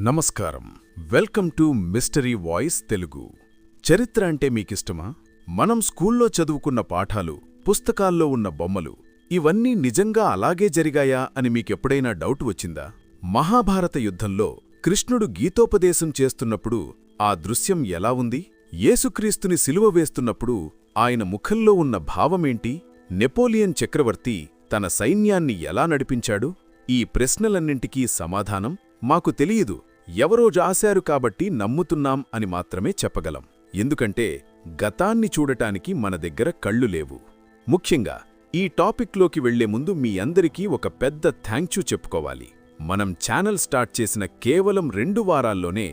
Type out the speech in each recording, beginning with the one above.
నమస్కారం. Welcome to mystery voice Telugu. చరిత్ర అంటే మీకిష్టమా? మనం స్కూల్లో చదువుకున్న పాఠాలు పుస్తకాల్లో ఉన్న బొమ్మలు ఇవన్నీ నిజంగా అలాగే జరిగాయా అని మీకెప్పుడైనా డౌట్ వచ్చిందా? మహాభారత యుద్ధంలో కృష్ణుడు గీతోపదేశం చేస్తున్నప్పుడు ఆ దృశ్యం ఎలా ఉంది? యేసుక్రీస్తుని సిలువ వేస్తున్నప్పుడు ఆయన ముఖంలో ఉన్న భావమేంటి? నెపోలియన్ చక్రవర్తి తన సైన్యాన్ని ఎలా నడిపించాడు? ఈ ప్రశ్నలన్నింటికీ సమాధానం మాకు తెలియదు ఎవరో రాశారు కాబట్టి నమ్ముతున్నాం అని మాత్రమే చెప్పగలం. ఎందుకంటే గతాన్ని చూడటానికి మన దగ్గర కళ్ళు లేవు. ముఖ్యంగా ఈ టాపిక్లోకి వెళ్ళే ముందు మీ అందరికీ ఒక పెద్ద థ్యాంక్యూ చెప్పుకోవాలి. మనం ఛానల్ స్టార్ట్ చేసిన కేవలం రెండు వారాల్లోనే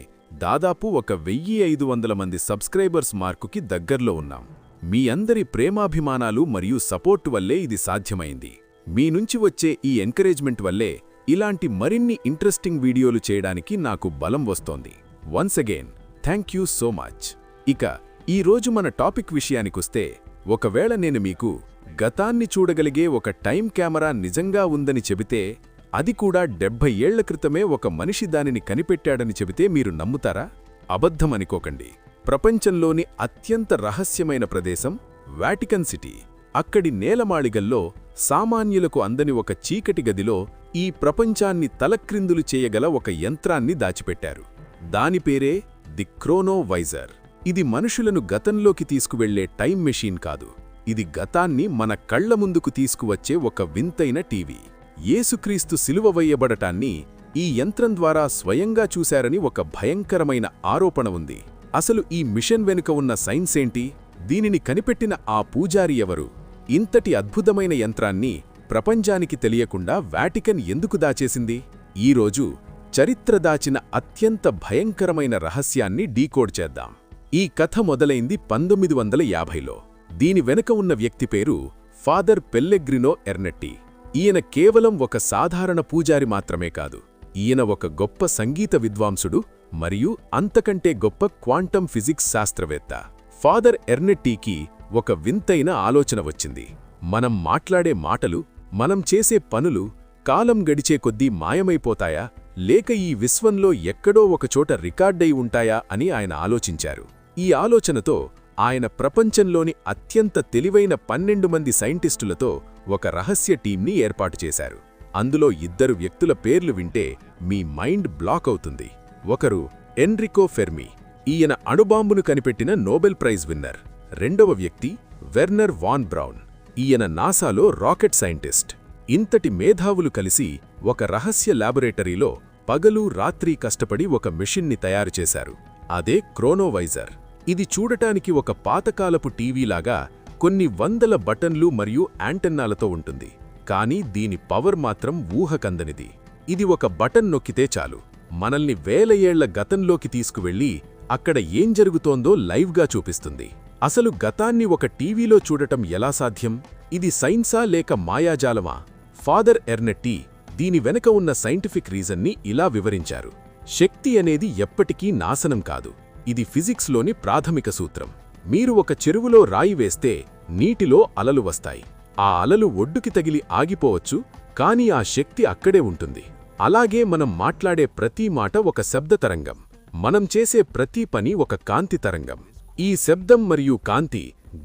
దాదాపు ఒక వెయ్యి ఐదు వందల మంది సబ్స్క్రైబర్స్ మార్కుకి దగ్గర్లో ఉన్నాం. మీ అందరి ప్రేమాభిమానాలు మరియు సపోర్ట్ వల్లే ఇది సాధ్యమైంది. మీ నుంచి వచ్చే ఈ ఎంకరేజ్మెంట్ వల్లే ఇలాంటి మరిన్ని ఇంట్రెస్టింగ్ వీడియోలు చేయడానికి నాకు బలం వస్తోంది. Once again thank you so much ఇక ఈ రోజు మన టాపిక్ విషయానికొస్తే ఒకవేళ నేను మీకు గతాన్ని చూడగలిగే ఒక టైం కెమెరా నిజంగా ఉందని చెబితే అది కూడా డెబ్భై ఏళ్ళ క్రితమే ఒక మనిషి దానిని కనిపెట్టాడని చెబితే మీరు నమ్ముతారా? అబద్ధమనుకోకండి ప్రపంచంలోని అత్యంత రహస్యమైన ప్రదేశం వాటికన్ సిటీ. అక్కడి నేలమాళిగల్లో సామాన్యులకు అందని ఒక చీకటి గదిలో ఈ ప్రపంచాన్ని తలక్రిందులు చేయగల ఒక యంత్రాన్ని దాచిపెట్టారు. దాని పేరే ది క్రోనోవైజర్. ఇది మనుషులను గతంలోకి తీసుకువెళ్ళే టైం మెషీన్ కాదు. ఇది గతాన్ని మన కళ్ళ ముందుకు తీసుకువచ్చే ఒక వింతైన టీవీ. యేసుక్రీస్తు సిలువ వేయబడటాన్ని ఈ యంత్రం ద్వారా స్వయంగా చూశారని ఒక భయంకరమైన ఆరోపణ ఉంది. అసలు ఈ మిషన్ వెనుక ఉన్న సైన్స్ ఏంటి? దీనిని కనిపెట్టిన ఆ పూజారి ఎవరు? ఇంతటి అద్భుతమైన యంత్రాన్ని ప్రపంచానికి తెలియకుండా వాటికన్ ఎందుకు దాచేసింది? ఈరోజు చరిత్ర దాచిన అత్యంత భయంకరమైన రహస్యాన్ని డీకోడ్ చేద్దాం. ఈ కథ మొదలైంది పంతొమ్మిది వందల యాభైలో. దీని వెనుక ఉన్న వ్యక్తి పేరు ఫాదర్ పెల్లెగ్రినో ఎర్నెట్టి. ఈయన కేవలం ఒక సాధారణ పూజారి మాత్రమే కాదు ఈయన ఒక గొప్ప సంగీత విద్వాంసుడు మరియు అంతకంటే గొప్ప క్వాంటం ఫిజిక్స్ శాస్త్రవేత్త. ఫాదర్ ఎర్నెట్టీకి ఒక వింతైన ఆలోచన వచ్చింది. మనం మాట్లాడే మాటలు మనం చేసే పనులు కాలం గడిచే కొద్దీ మాయమైపోతాయా? లేక ఈ విశ్వంలో ఎక్కడో ఒకచోట రికార్డై ఉంటాయా అని ఆయన ఆలోచించారు. ఈ ఆలోచనతో ఆయన ప్రపంచంలోని అత్యంత తెలివైన పన్నెండు మంది సైంటిస్టులతో ఒక రహస్య టీంని ఏర్పాటు చేశారు. అందులో ఇద్దరు వ్యక్తుల పేర్లు వింటే మీ మైండ్ బ్లాక్ అవుతుంది. ఒకరు ఎన్రికో ఫెర్మి ఈయన అణుబాంబును కనిపెట్టిన నోబెల్ ప్రైజ్ విన్నర్. రెండవ వ్యక్తి వెర్నర్ వాన్ బ్రౌన్. ఈయన నాసాలో రాకెట్ సైంటిస్ట్. ఇంతటి మేధావులు కలిసి ఒక రహస్య ల్యాబొరేటరీలో పగలు రాత్రి కష్టపడి ఒక మిషన్ని తయారుచేశారు అదే క్రోనోవైజర్. ఇది చూడటానికి ఒక పాతకాలపు టీవీలాగా కొన్ని వందల బటన్లు మరియు యాంటెన్నాలతో ఉంటుంది. కానీ దీని పవర్ మాత్రం ఊహకందనిది. ఇది ఒక బటన్ నొక్కితే చాలు. మనల్ని వేల ఏళ్ళ గతంలోకి తీసుకువెళ్ళి అక్కడ ఏం జరుగుతోందో లైవ్గా చూపిస్తుంది. అసలు గతాన్ని ఒక టీవీలో చూడటం ఎలా సాధ్యం? ఇది సైన్సా లేక మాయాజాలమా? ఫాదర్ ఎర్నెట్టి దీని వెనక ఉన్న సైంటిఫిక్ రీజన్ని ఇలా వివరించారు. శక్తి అనేది ఎప్పటికీ నాశనం కాదు. ఇది ఫిజిక్స్లోని ప్రాథమిక సూత్రం. మీరు ఒక చెరువులో రాయి వేస్తే నీటిలో అలలు వస్తాయి. ఆ అలలు ఒడ్డుకి తగిలి ఆగిపోవచ్చు కానీ ఆ శక్తి అక్కడే ఉంటుంది. అలాగే మనం మాట్లాడే ప్రతి మాట ఒక శబ్ద తరంగం మనం చేసే ప్రతి పని ఒక కాంతి తరంగం. ఈ శబ్దం మరియు కాంతి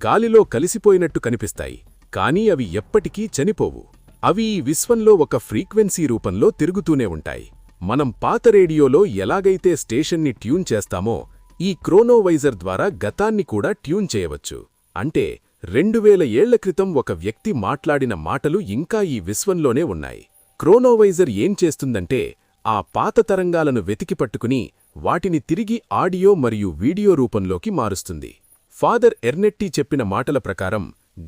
గాలిలో కలిసిపోయినట్టు కనిపిస్తాయి కానీ అవి ఎప్పటికీ చనిపోవు. అవి ఈ విశ్వంలో ఒక ఫ్రీక్వెన్సీ రూపంలో తిరుగుతూనే ఉంటాయి. మనం పాత రేడియోలో ఎలాగైతే స్టేషన్ని ట్యూన్ చేస్తామో ఈ క్రోనోవైజర్ ద్వారా గతాన్ని కూడా ట్యూన్ చేయవచ్చు. అంటే రెండువేల ఏళ్ళ క్రితం ఒక వ్యక్తి మాట్లాడిన మాటలు ఇంకా ఈ విశ్వంలోనే ఉన్నాయి. క్రోనోవైజర్ ఏం చేస్తుందంటే ఆ పాత తరంగాలను వెతికిపట్టుకుని వాటిని తిరిగి ఆడియో మరియు వీడియో రూపంలోకి మారుస్తుంది. ఫాదర్ ఎర్నెట్టి చెప్పిన మాటల ప్రకారం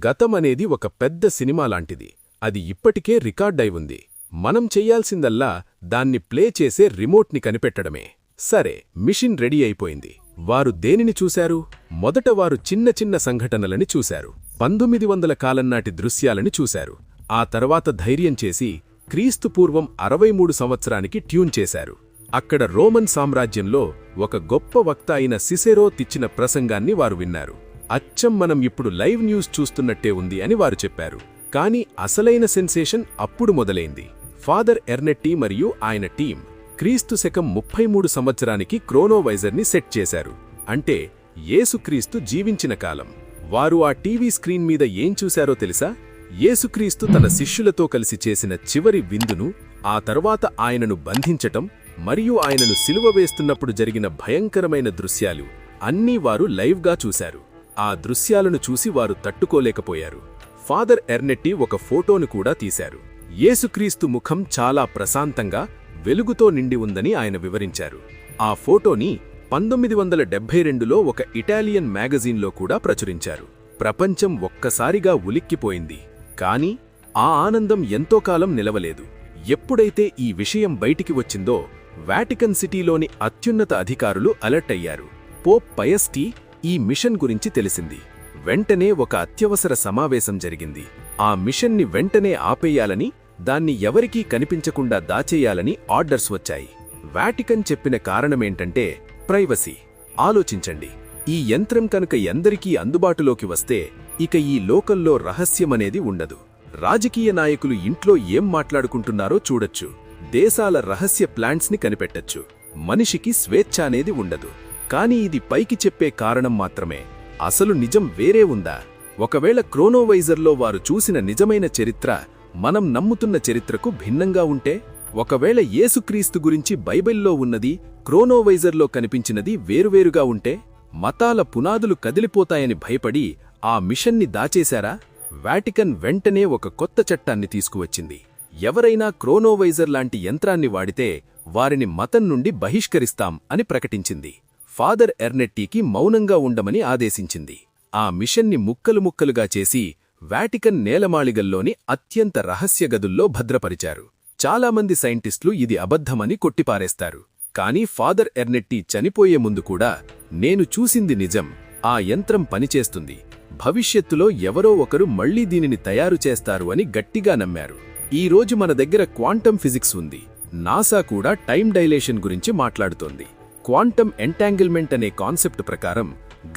గతం అనేది ఒక పెద్ద సినిమా లాంటిది. అది ఇప్పటికే రికార్డై ఉంది. మనం చెయ్యాల్సిందల్లా దాన్ని ప్లే చేసే రిమోట్ని కనిపెట్టడమే. సరే మిషన్ రెడీ అయిపోయింది. వారు దేనిని చూశారు? మొదట వారు చిన్న చిన్న సంఘటనలని చూశారు. పంతొమ్మిది వందల కాలంనాటి దృశ్యాలని చూశారు. ఆ తర్వాత ధైర్యం చేసి క్రీస్తుపూర్వం అరవై మూడు సంవత్సరానికి ట్యూన్ చేశారు. అక్కడ రోమన్ సామ్రాజ్యంలో ఒక గొప్ప వక్త అయిన సిసెరో తిచ్చిన ప్రసంగాన్ని వారు విన్నారు. అచ్చం మనం ఇప్పుడు లైవ్ న్యూస్ చూస్తున్నట్టే ఉంది అని వారు చెప్పారు. కానీ అసలైన సెన్సేషన్ అప్పుడు మొదలైంది. ఫాదర్ ఎర్నెట్టి మరియు ఆయన టీం క్రీస్తు శకం ముప్పై మూడు సంవత్సరానికి క్రోనోవైజర్ని సెట్ చేశారు. అంటే యేసుక్రీస్తు జీవించిన కాలం. వారు ఆ టీవీ స్క్రీన్ మీద ఏం చూశారో తెలుసా? యేసుక్రీస్తు తన శిష్యులతో కలిసి చేసిన చివరి విందును ఆ తర్వాత ఆయనను బంధించటం మరియు ఆయనను సిలువ వేస్తున్నప్పుడు జరిగిన భయంకరమైన దృశ్యాలు అన్నీ వారు లైవ్గా చూశారు. ఆ దృశ్యాలను చూసి వారు తట్టుకోలేకపోయారు. ఫాదర్ ఎర్నెట్టి ఒక ఫోటోను కూడా తీశారు. యేసుక్రీస్తు ముఖం చాలా ప్రశాంతంగా వెలుగుతో నిండి ఉందని ఆయన వివరించారు. ఆ ఫోటోని పంతొమ్మిది వందల డెబ్బై రెండులో ఒక ఇటాలియన్ మ్యాగజీన్లో కూడా ప్రచురించారు. ప్రపంచం ఒక్కసారిగా ఉలిక్కిపోయింది. కాని ఆ ఆనందం ఎంతోకాలం నిలవలేదు. ఎప్పుడైతే ఈ విషయం బయటికి వచ్చిందో వాటికన్ సిటీలోని అత్యున్నత అధికారులు అలర్ట్ అయ్యారు. పోప్ పయస్టీ ఈ మిషన్ గురించి తెలిసింది. వెంటనే ఒక అత్యవసర సమావేశం జరిగింది. ఆ మిషన్ని వెంటనే ఆపేయాలని దాన్ని ఎవరికీ కనిపించకుండా దాచేయాలని ఆర్డర్స్ వచ్చాయి. వాటికన్ చెప్పిన కారణమేంటంటే ప్రైవసీ. ఆలోచించండి. ఈ యంత్రం కనుక ఎందరికీ అందుబాటులోకి వస్తే ఇక ఈ లోకల్లో రహస్యమనేది ఉండదు. రాజకీయ నాయకులు ఇంట్లో ఏం మాట్లాడుకుంటున్నారో చూడొచ్చు. దేశాల రహస్య ప్లాంట్స్ని కనిపెట్టచ్చు. మనిషికి స్వేచ్ఛ అనేది ఉండదు. కాని ఇది పైకి చెప్పే కారణం మాత్రమే. అసలు నిజం వేరే ఉందా? ఒకవేళ క్రోనోవైజర్లో వారు చూసిన నిజమైన చరిత్ర మనం నమ్ముతున్న చరిత్రకు భిన్నంగా ఉంటే ఒకవేళ యేసుక్రీస్తు గురించి బైబిల్లో ఉన్నది క్రోనోవైజర్లో కనిపించినది వేరువేరుగా ఉంటే మతాల పునాదులు కదిలిపోతాయని భయపడి ఆ మిషన్ని దాచేశారా? వాటికన్ వెంటనే ఒక కొత్త చట్టాన్ని తీసుకువచ్చింది. ఎవరైనా క్రోనోవైజర్ లాంటి యంత్రాన్ని వాడితే వారిని మతం నుండి బహిష్కరిస్తాం అని ప్రకటించింది. ఫాదర్ ఎర్నెట్టీకి మౌనంగా ఉండమని ఆదేశించింది. ఆ మిషన్ని ముక్కలు ముక్కలుగా చేసి వాటికన్ నేలమాళిగల్లోని అత్యంత రహస్య గదుల్లో భద్రపరిచారు. చాలామంది సైంటిస్టులు ఇది అబద్ధమని కొట్టిపారేస్తారు. కానీ ఫాదర్ ఎర్నెట్టి చనిపోయే ముందు కూడా నేను చూసింది నిజం. ఆ యంత్రం పనిచేస్తుంది. భవిష్యత్తులో ఎవరో ఒకరు మళ్ళీ దీనిని తయారు చేస్తారు అని గట్టిగా నమ్మారు. ఈ రోజు మన దగ్గర క్వాంటమ్ ఫిజిక్స్ ఉంది. నాసా కూడా టైం డైలేషన్ గురించి మాట్లాడుతోంది. క్వాంటం ఎంటాంగిల్మెంట్ అనే కాన్సెప్ట్ ప్రకారం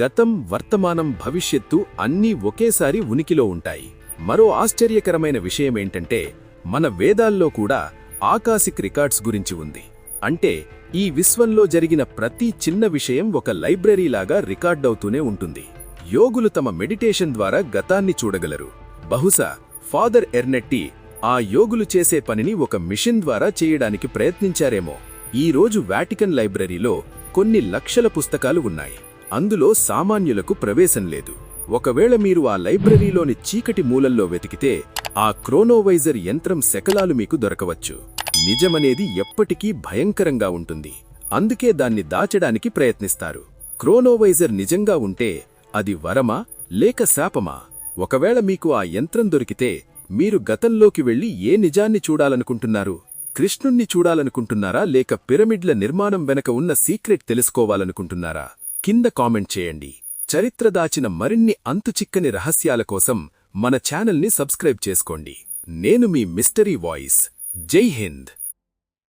గతం వర్తమానం భవిష్యత్తు అన్నీ ఒకేసారి ఉనికిలో ఉంటాయి. మరో ఆశ్చర్యకరమైన విషయమేంటంటే మన వేదాల్లో కూడా ఆకాశిక్ రికార్డ్స్ గురించి ఉంది. అంటే ఈ విశ్వంలో జరిగిన ప్రతి చిన్న విషయం ఒక లైబ్రరీలాగా రికార్డవుతూనే ఉంటుంది. యోగులు తమ మెడిటేషన్ ద్వారా గతాన్ని చూడగలరు. బహుశా ఫాదర్ ఎర్నెట్టి ఆ యోగులు చేసే పనిని ఒక మిషన్ ద్వారా చేయడానికి ప్రయత్నించారేమో. ఈ రోజు వాటికన్ లైబ్రరీలో కొన్ని లక్షల పుస్తకాలు ఉన్నాయి. అందులో సామాన్యులకు ప్రవేశం లేదు. ఒకవేళ మీరు ఆ లైబ్రరీలోని చీకటి మూలల్లో వెతికితే ఆ క్రోనోవైజర్ యంత్రం శకలాలు మీకు దొరకవచ్చు. నిజమనేది ఎప్పటికీ భయంకరంగా ఉంటుంది. అందుకే దాన్ని దాచడానికి ప్రయత్నిస్తారు. క్రోనోవైజర్ నిజంగా ఉంటే అది వరమా లేక శాపమా? ఒకవేళ మీకు ఆ యంత్రం దొరికితే మీరు గతంలోకి వెళ్ళి ఏ నిజాన్ని చూడాలనుకుంటున్నారు? కృష్ణుణ్ణి చూడాలనుకుంటున్నారా? లేక పిరమిడ్ల నిర్మాణం వెనక ఉన్న సీక్రెట్ తెలుసుకోవాలనుకుంటున్నారా? కింద కామెంట్ చేయండి. చరిత్ర దాచిన మరిన్ని అంతుచిక్కని రహస్యాల కోసం మన ఛానల్ని సబ్స్క్రైబ్ చేసుకోండి. నేను మీ మిస్టరీ వాయిస్. జై హింద్.